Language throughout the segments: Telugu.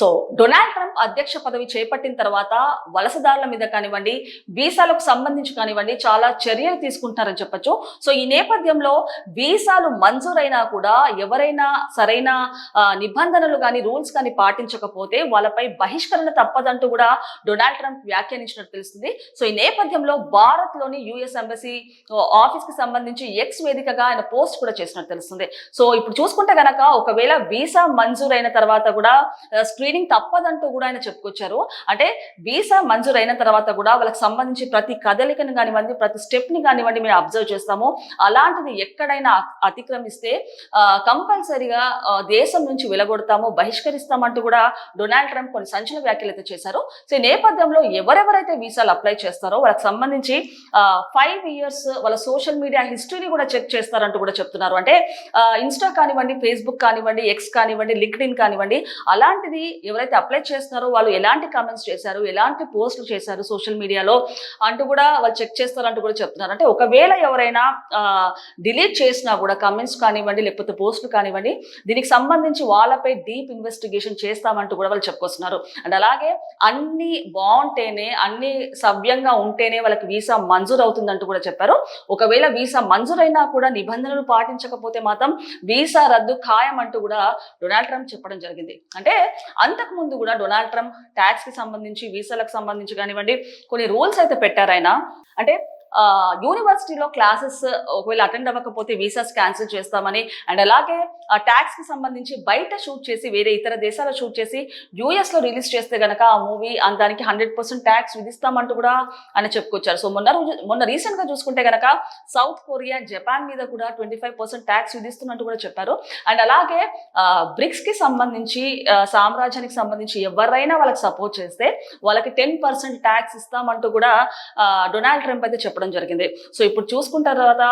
సో డొనాల్డ్ ట్రంప్ అధ్యక్ష పదవి చేపట్టిన తర్వాత వలసదారుల మీద కానివ్వండి వీసాలకు సంబంధించి కానివ్వండి చాలా చర్యలు తీసుకుంటున్నారని చెప్పొచ్చు. సో ఈ నేపథ్యంలో వీసాలు మంజూరైనా కూడా ఎవరైనా సరైన నిబంధనలు కానీ రూల్స్ కానీ పాటించకపోతే వాళ్ళపై బహిష్కరణ తప్పదంటూ కూడా డొనాల్డ్ ట్రంప్ వ్యాఖ్యానించినట్టు తెలుస్తుంది. సో ఈ నేపథ్యంలో భారత్లోని యుఎస్ ఎంబసీ ఆఫీస్కి సంబంధించి ఎక్స్ వేదికగా ఆయన పోస్ట్ కూడా చేసినట్టు తెలుస్తుంది. సో ఇప్పుడు చూసుకుంటే గనక ఒకవేళ వీసా మంజూరైన తర్వాత కూడా స్క్రీనింగ్ తప్పదంటూ కూడా ఆయన చెప్పుకొచ్చారు. అంటే వీసా మంజూరైన తర్వాత కూడా వాళ్ళకి సంబంధించి ప్రతి కదలికను కానివ్వండి ప్రతి స్టెప్ని కానివ్వండి మేము అబ్జర్వ్ చేస్తాము. అలాంటిది ఎక్కడైనా అతిక్రమిస్తే కంపల్సరిగా దేశం నుంచి వెలగొడతాము బహిష్కరిస్తామంటూ కూడా డొనాల్డ్ ట్రంప్ కొన్ని సంచలన వ్యాఖ్యలు అయితే చేశారు. సో ఈ నేపథ్యంలో ఎవరెవరైతే వీసాలు అప్లై చేస్తారో వాళ్ళకి సంబంధించి ఫైవ్ ఇయర్స్ వాళ్ళ సోషల్ మీడియా హిస్టరీని కూడా చెక్ చేస్తారంటూ కూడా చెప్తున్నారు. అంటే ఇన్స్టా కానివ్వండి ఫేస్బుక్ కానివ్వండి ఎక్స్ కానివ్వండి లింక్డ్ ఇన్ కానివ్వండి అలాంటిది ఎవరైతే అప్లై చేస్తున్నారో వాళ్ళు ఎలాంటి కామెంట్స్ చేశారు ఎలాంటి పోస్టులు చేశారు సోషల్ మీడియాలో అంటూ కూడా వాళ్ళు చెక్ చేస్తారంటూ కూడా చెప్తున్నారు. అంటే ఒకవేళ ఎవరైనా డిలీట్ చేసినా కూడా కమెంట్స్ కానివ్వండి లేకపోతే పోస్టులు కానివ్వండి దీనికి సంబంధించి వాళ్ళపై డీప్ ఇన్వెస్టిగేషన్ చేస్తామంటూ కూడా వాళ్ళు చెప్పుకొస్తున్నారు. అండ్ అలాగే అన్ని బాగుంటేనే అన్ని సవ్యంగా ఉంటేనే వాళ్ళకి వీసా మంజూరు అవుతుందంటూ కూడా చెప్పారు. ఒకవేళ వీసా మంజూరైనా కూడా నిబంధనలు పాటించకపోతే మాత్రం వీసా రద్దు ఖాయం అంటూ కూడా డొనాల్డ్ ట్రంప్ చెప్పడం జరిగింది. అంటే అంతకు ముందు కూడా డొనాల్డ్ ట్రంప్ ట్యాక్స్కి సంబంధించి వీసాలకు సంబంధించి కానివ్వండి కొన్ని రూల్స్ అయితే పెట్టారు ఆయన. అంటే యూనివర్సిటీలో క్లాసెస్ ఒకవేళ అటెండ్ అవ్వకపోతే వీసాస్ క్యాన్సిల్ చేస్తామని అండ్ అలాగే ఆ ట్యాక్స్కి సంబంధించి బయట షూట్ చేసి వేరే ఇతర దేశాల్లో షూట్ చేసి యూఎస్లో రిలీజ్ చేస్తే గనక ఆ మూవీ దానికి హండ్రెడ్ పర్సెంట్ ట్యాక్స్ విధిస్తామంటూ కూడా అని చెప్పుకొచ్చారు. సో మొన్న మొన్న రీసెంట్గా చూసుకుంటే గనక సౌత్ కొరియా జపాన్ మీద కూడా ట్వంటీ ఫైవ్ పర్సెంట్ ట్యాక్స్ విధిస్తున్నట్టు కూడా చెప్పారు. అండ్ అలాగే బ్రిక్స్కి సంబంధించి సామ్రాజ్యానికి సంబంధించి ఎవరైనా వాళ్ళకి సపోర్ట్ చేస్తే వాళ్ళకి టెన్ పర్సెంట్ ట్యాక్స్ ఇస్తామంటూ కూడా డొనాల్డ్ ట్రంప్ అయితే చెప్పడం జరిగింది. సో ఇప్పుడు చూసుకున్న తర్వాత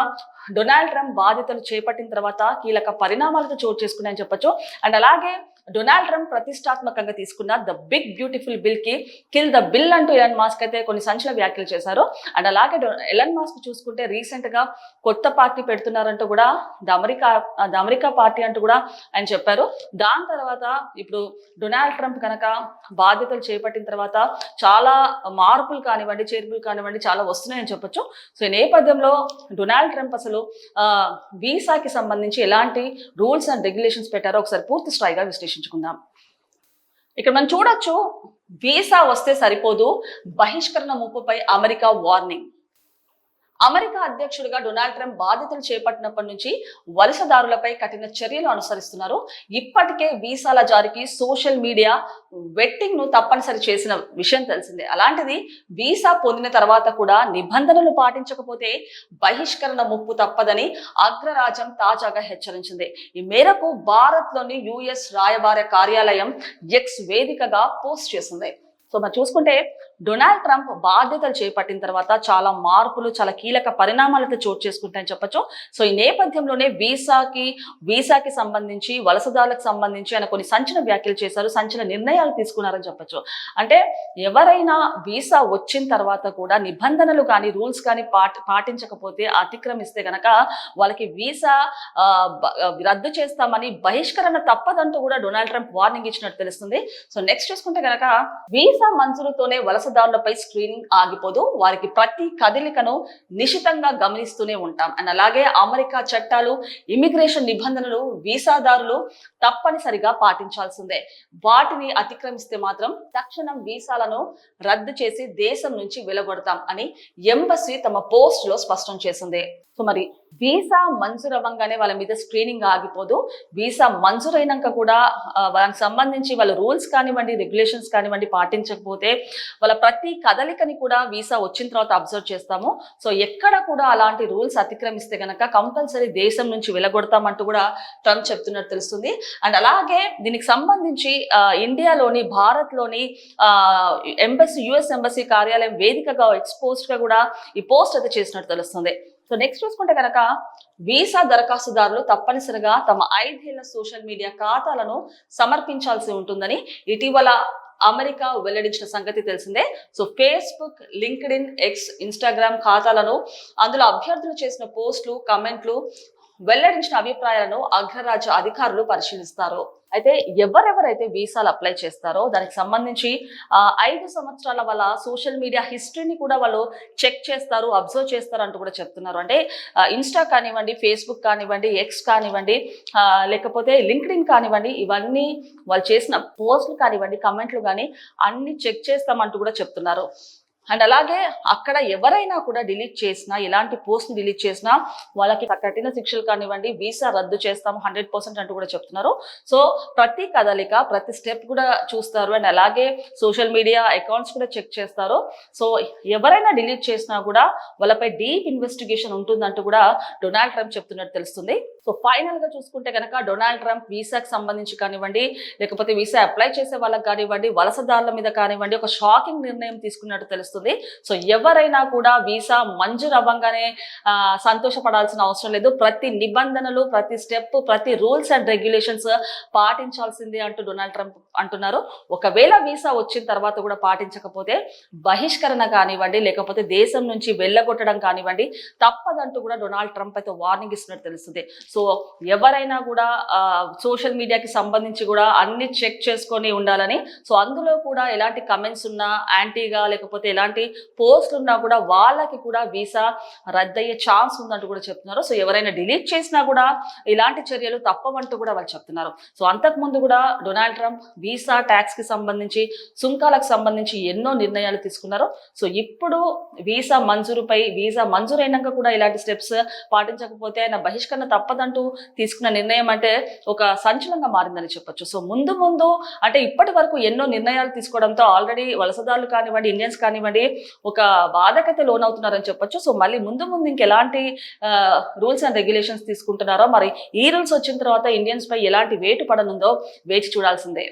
డొనాల్డ్ ట్రంప్ బాధ్యతలు చేపట్టిన తర్వాత కీలక పరిణామాలతో చోటు చేసుకున్నాయని చెప్పొచ్చు. అండ్ అలాగే డొనాల్డ్ ట్రంప్ ప్రతిష్టాత్మకంగా తీసుకున్న ద బిగ్ బ్యూటిఫుల్ బిల్కి కిల్ ద బిల్ అంటూ ఎలన్ మాస్క్ అయితే కొన్ని సంచలన వ్యాఖ్యలు చేశారు. అండ్ అలాగే డొ- ఎలన్ మాస్క్ చూసుకుంటే రీసెంట్గా కొత్త పార్టీ పెడుతున్నారంటూ కూడా the America the America party అంటూ కూడా ఆయన చెప్పారు. దాని తర్వాత ఇప్పుడు డొనాల్డ్ ట్రంప్ కనుక బాధ్యతలు చేపట్టిన తర్వాత చాలా మార్పులు కానివ్వండి చేర్పులు కానివ్వండి చాలా వస్తున్నాయని చెప్పొచ్చు. సో ఈ నేపథ్యంలో డొనాల్డ్ ట్రంప్ అసలు వీసాకి సంబంధించి ఎలాంటి రూల్స్ అండ్ రెగ్యులేషన్స్ పెట్టారో ఒకసారి పూర్తి స్థాయిగా విశ్లేషించుకుందాం ఇక్కడ మనం చూడొచ్చు వీసా వస్తే సరిపోదు బహిష్కరణ ముప్పుపై అమెరికా వార్నింగ్. అమెరికా అధ్యక్షుడిగా డొనాల్డ్ ట్రంప్ బాధ్యతలు చేపట్టినప్పటి నుంచి వలసదారులపై కఠిన చర్యలు అనుసరిస్తున్నారు. ఇప్పటికే వీసాల జారీకి సోషల్ మీడియా వెట్టింగ్ను తప్పనిసరి చేసిన విషయం తెలిసిందే. అలాంటిది వీసా పొందిన తర్వాత కూడా నిబంధనలు పాటించకపోతే బహిష్కరణ ముప్పు తప్పదని అగ్రరాజ్యం తాజాగా హెచ్చరించింది. ఈ మేరకు భారత్లోని యుఎస్ రాయబార కార్యాలయం ఎక్స్ వేదికగా పోస్ట్ చేసింది. సో మరి చూసుకుంటే డొనాల్డ్ ట్రంప్ బాధ్యతలు చేపట్టిన తర్వాత చాలా మార్పులు చాలా కీలక పరిణామాలతో చోటు చేసుకుంటాయని చెప్పొచ్చు. సో ఈ నేపథ్యంలోనే వీసాకి వీసాకి సంబంధించి వలసదారులకు సంబంధించి ఆయన కొన్ని సంచలన వ్యాఖ్యలు చేశారు సంచలన నిర్ణయాలు తీసుకున్నారని చెప్పొచ్చు. అంటే ఎవరైనా వీసా వచ్చిన తర్వాత కూడా నిబంధనలు కానీ రూల్స్ కానీ పాటించకపోతే అతిక్రమిస్తే గనక వాళ్ళకి వీసా రద్దు చేస్తామని బహిష్కరణ తప్పదంటూ కూడా డొనాల్డ్ ట్రంప్ వార్నింగ్ ఇచ్చినట్టు తెలుస్తుంది. సో నెక్స్ట్ చూసుకుంటే గనక వీసా మంజూరుతోనే వారసుదారులపై స్క్రీనింగ్ ఆగిపోదు. వారికి ప్రతి కదలికను నిశితంగా గమనిస్తూనే ఉంటాం. అండ్ అలాగే అమెరికా చట్టాలు ఇమిగ్రేషన్ నిబంధనలు వీసాదారులు తప్పనిసరిగా పాటించాల్సిందే. వాటిని అతిక్రమిస్తే మాత్రం తక్షణం వీసాలను రద్దు చేసి దేశం నుంచి వెలగొడతాం అని ఎంబసీ తమ పోస్ట్లో స్పష్టం చేసింది. సో మరి వీసా మంజూరు అవ్వగానే వాళ్ళ మీద స్క్రీనింగ్ ఆగిపోదు. వీసా మంజూరైనాక కూడా వాళ్ళకి సంబంధించి వాళ్ళ రూల్స్ కానివ్వండి రెగ్యులేషన్స్ కానివ్వండి పాటించకపోతే వాళ్ళ ప్రతి కదలికని కూడా వీసా వచ్చిన తర్వాత అబ్జర్వ్ చేస్తాము. సో ఎక్కడ కూడా అలాంటి రూల్స్ అతిక్రమిస్తే గనక కంపల్సరీ దేశం నుంచి వెలగొడతామంటూ కూడా ట్రంప్ చెప్తున్నట్టు తెలుస్తుంది. అండ్ అలాగే దీనికి సంబంధించి ఇండియాలోని భారత్లోని ఎంబసీ యుఎస్ ఎంబసీ కార్యాలయం వేదికగా ఎక్స్పోస్ట్ కూడా ఈ పోస్ట్ అయితే చేసినట్టు తెలుస్తుంది. సో నెక్స్ట్ చూసుకుంటే కనుక వీసా దరఖాస్తుదారులు తప్పనిసరిగా తమ ఐదేళ్ళ సోషల్ మీడియా ఖాతాలను సమర్పించాల్సి ఉంటుందని ఇటీవల అమెరికా వెల్లడించిన సంగతి తెలిసిందే. So Facebook LinkedIn X Instagram ఖాతాలను అందులో అభ్యర్థులు చేసిన పోస్టులు కమెంట్లు వెల్లడించిన అభిప్రాయాలను అగ్రరాజ్య అధికారులు పరిశీలిస్తారు. అయితే ఎవరెవరైతే వీసాలు అప్లై చేస్తారో దానికి సంబంధించి ఐదు సంవత్సరాల వాళ్ళ సోషల్ మీడియా హిస్టరీని కూడా వాళ్ళు చెక్ చేస్తారు అబ్జర్వ్ చేస్తారు అంటూ కూడా చెప్తున్నారు. అంటే ఇన్స్టా కానివ్వండి ఫేస్బుక్ కానివ్వండి ఎక్స్ కానివ్వండి లేకపోతే లింక్డ్ఇన్ కానివ్వండి ఇవన్నీ వాళ్ళు చేసిన పోస్టులు కానివ్వండి కమెంట్లు కానీ అన్ని చెక్ చేస్తామంటూ కూడా చెప్తున్నారు. అండ్ అలాగే అక్కడ ఎవరైనా కూడా డిలీట్ చేసినా ఎలాంటి పోస్ట్ డిలీట్ చేసినా వాళ్ళకి కఠిన శిక్షలు కానివ్వండి వీసా రద్దు చేస్తాం హండ్రెడ్ పర్సెంట్ అంటూ కూడా చెప్తున్నారు. సో ప్రతి కదలిక ప్రతి స్టెప్ కూడా చూస్తారు. అండ్ అలాగే సోషల్ మీడియా అకౌంట్స్ కూడా చెక్ చేస్తారు. సో ఎవరైనా డిలీట్ చేసినా కూడా వాళ్ళపై డీప్ ఇన్వెస్టిగేషన్ ఉంటుందంటూ కూడా డొనాల్డ్ ట్రంప్ చెప్తున్నట్టు తెలుస్తుంది. సో ఫైనల్గా చూసుకుంటే కనుక డొనాల్డ్ ట్రంప్ వీసాకి సంబంధించి కానివ్వండి లేకపోతే వీసా అప్లై చేసే వాళ్ళకి కానివ్వండి వలసదారుల మీద కానివ్వండి ఒక షాకింగ్ నిర్ణయం తీసుకున్నట్టు తెలుస్తుంది. సో ఎవరైనా కూడా వీసా మంజూరు అవ్వంగానే సంతోషపడాల్సిన అవసరం లేదు. ప్రతి నిబంధనలు ప్రతి స్టెప్ ప్రతి రూల్స్ అండ్ రెగ్యులేషన్స్ పాటించాల్సిందే అంటూ డొనాల్డ్ ట్రంప్ అంటున్నారు. ఒకవేళ వీసా వచ్చిన తర్వాత కూడా పాటించకపోతే బహిష్కరణ కానివ్వండి లేకపోతే దేశం నుంచి వెళ్ళగొట్టడం కానివ్వండి తప్పదంటూ కూడా డొనాల్డ్ ట్రంప్ అయితే వార్నింగ్ ఇస్తున్నట్టు తెలుస్తుంది. సో ఎవరైనా కూడా సోషల్ మీడియాకి సంబంధించి కూడా అన్ని చెక్ చేసుకొని ఉండాలని. సో అందులో కూడా ఎలాంటి కమెంట్స్ ఉన్నా యాంటీగా లేకపోతే ఎలాంటి పోస్ట్లు ఉన్నా కూడా వాళ్ళకి కూడా వీసా రద్దయ్యే ఛాన్స్ ఉందంటూ కూడా చెప్తున్నారు. సో ఎవరైనా డిలీట్ చేసినా కూడా ఇలాంటి చర్యలు తప్పవంటూ కూడా వాళ్ళు చెప్తున్నారు. సో అంతకుముందు కూడా డొనాల్డ్ ట్రంప్ వీసా ట్యాక్స్కి సంబంధించి సుంకాలకు సంబంధించి ఎన్నో నిర్ణయాలు తీసుకున్నారు. సో ఇప్పుడు వీసా మంజూరుపై వీసా మంజూరైనాక కూడా ఇలాంటి స్టెప్స్ పాటించకపోతే ఆయన బహిష్కరణ తప్పదు అంటూ తీసుకున్న నిర్ణయం అంటే ఒక సంచలనంగా మారిందని చెప్పొచ్చు. సో ముందు ముందు అంటే ఇప్పటి వరకు ఎన్నో నిర్ణయాలు తీసుకోవడంతో ఆల్రెడీ వలసదారులు కానివ్వండి ఇండియన్స్ కానివ్వండి ఒక బాధకైతే లోనవుతున్నారని చెప్పొచ్చు. సో మళ్ళీ ముందు ముందు ఇంకెలాంటి రూల్స్ అండ్ రెగ్యులేషన్స్ తీసుకుంటున్నారో మరి ఈ రూల్స్ వచ్చిన తర్వాత ఇండియన్స్ పై ఎలాంటి వేటు పడనుందో వేచి చూడాల్సిందే.